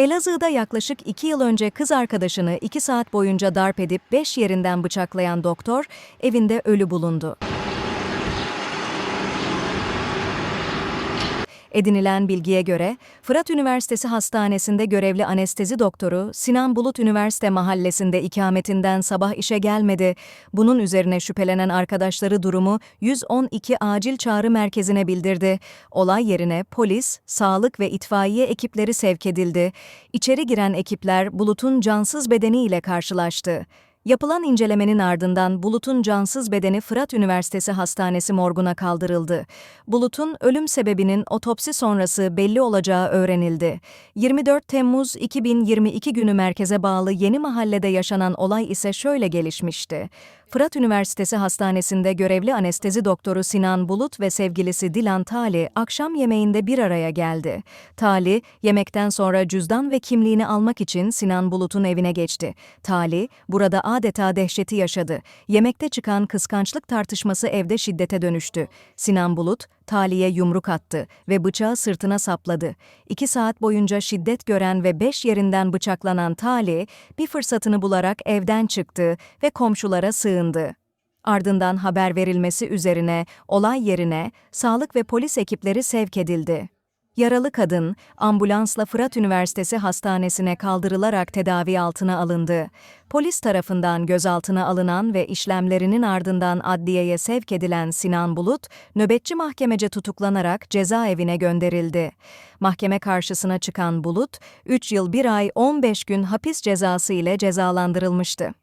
Elazığ'da yaklaşık 2 yıl önce kız arkadaşını 2 saat boyunca darp edip 5 yerinden bıçaklayan doktor evinde ölü bulundu. Edinilen bilgiye göre, Fırat Üniversitesi Hastanesi'nde görevli anestezi doktoru Sinan Bulut Üniversite Mahallesi'nde ikametinden sabah işe gelmedi. Bunun üzerine şüphelenen arkadaşları durumu 112 acil çağrı merkezine bildirdi. Olay yerine polis, sağlık ve itfaiye ekipleri sevk edildi. İçeri giren ekipler Bulut'un cansız bedeniyle karşılaştı. Yapılan incelemenin ardından Bulut'un cansız bedeni Fırat Üniversitesi Hastanesi morguna kaldırıldı. Bulut'un ölüm sebebinin otopsi sonrası belli olacağı öğrenildi. 24 Temmuz 2022 günü merkeze bağlı Yeni Mahalle'de yaşanan olay ise şöyle gelişmişti. Fırat Üniversitesi Hastanesi'nde görevli anestezi doktoru Sinan Bulut ve sevgilisi Dilan Tali akşam yemeğinde bir araya geldi. Tali, yemekten sonra cüzdan ve kimliğini almak için Sinan Bulut'un evine geçti. Tali, burada adeta dehşeti yaşadı. Yemekte çıkan kıskançlık tartışması evde şiddete dönüştü. Sinan Bulut, Tali'ye yumruk attı ve bıçağı sırtına sapladı. İki saat boyunca şiddet gören ve beş yerinden bıçaklanan Tali, bir fırsatını bularak evden çıktı ve komşulara sığındı. Ardından haber verilmesi üzerine olay yerine sağlık ve polis ekipleri sevk edildi. Yaralı kadın, ambulansla Fırat Üniversitesi Hastanesi'ne kaldırılarak tedavi altına alındı. Polis tarafından gözaltına alınan ve işlemlerinin ardından adliyeye sevk edilen Sinan Bulut, nöbetçi mahkemece tutuklanarak cezaevine gönderildi. Mahkeme karşısına çıkan Bulut, 3 yıl 1 ay 15 gün hapis cezası ile cezalandırılmıştı.